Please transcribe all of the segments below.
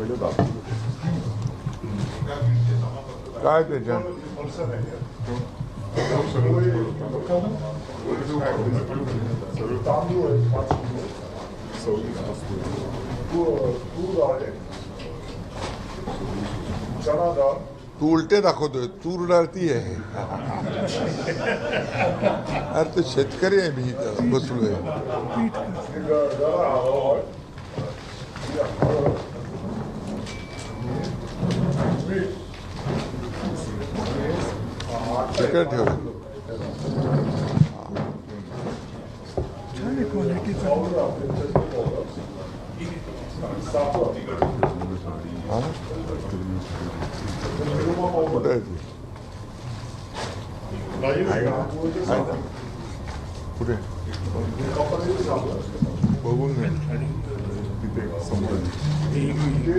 पहिले दाखवतो काय त्याच्या तांदूळ आहे पाच तूर आहे चणा तू उलटे दाखवतोय तूर डाळ ती आहे. अरे ते शेतकरी आहे मी इथं बसलोय. हा, आटा तिकडे ठेव पावडर आपली चटणी पावडर साखर हा? निरमा पावडर कुठे आहे ती राईस तांदूळचे आहे साखर ना? कुठे कपाशीचे साखर बघून घे तिथे समोर तेल एक किलो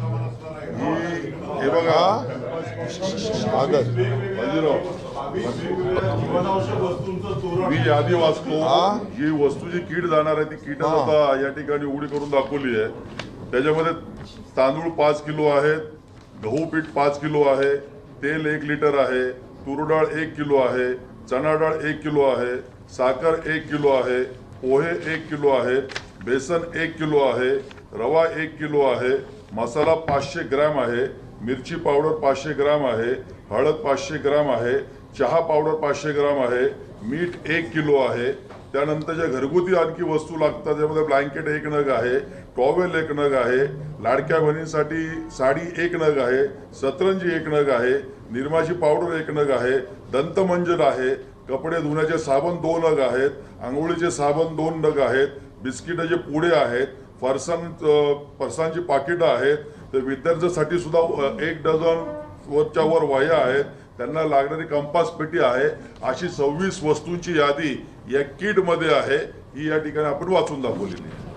ही- बघा मी यादी वाचतो हा? वस्तू जी कीड जाणार आहे ती कीट हा. आता या ठिकाणी उडी करून दाखवली आहे त्याच्यामध्ये तांदूळ पाच किलो आहेत गहू पीठ पाच किलो आहे तेल एक लिटर आहे तूर डाळ एक किलो आहे चणा डाळ एक किलो आहे साखर एक किलो आहे पोहे एक किलो आहे बेसन एक किलो आहे रवा एक किलो आहे मसाला पाचशे ग्रॅम आहे मिरची पावडर पाचशे ग्राम आहे हळद पाचशे ग्राम आहे चहा पावडर पाचशे ग्राम आहे मीठ एक किलो आहे. त्यानंतर ज्या घरगुती आणखी वस्तू लागतात त्यामध्ये ब्लँकेट एक नग आहे टॉवेल एक नग आहे लाडक्या बहिणींसाठी साडी एक नग आहे सतरंजी एक नग आहे निरमाची पावडर एक नग आहे दंतमंजन आहे कपडे धुण्याचे साबण दोन नग आहेत आंघोळीचे साबण दोन नग आहेत बिस्किटाचे पुडे आहेत फरसाण फरसांची पाकिटं आहेत तर विद्यार्थ्यांसाठी सुद्धा एक डझन वरच्या वर वह्या आहेत. त्यांना लागणारी कंपास पेटी आहे. अशी सव्वीस वस्तूंची यादी या किटमध्ये आहे. ही या ठिकाणी आपण वाचून दाखवलेली आहे.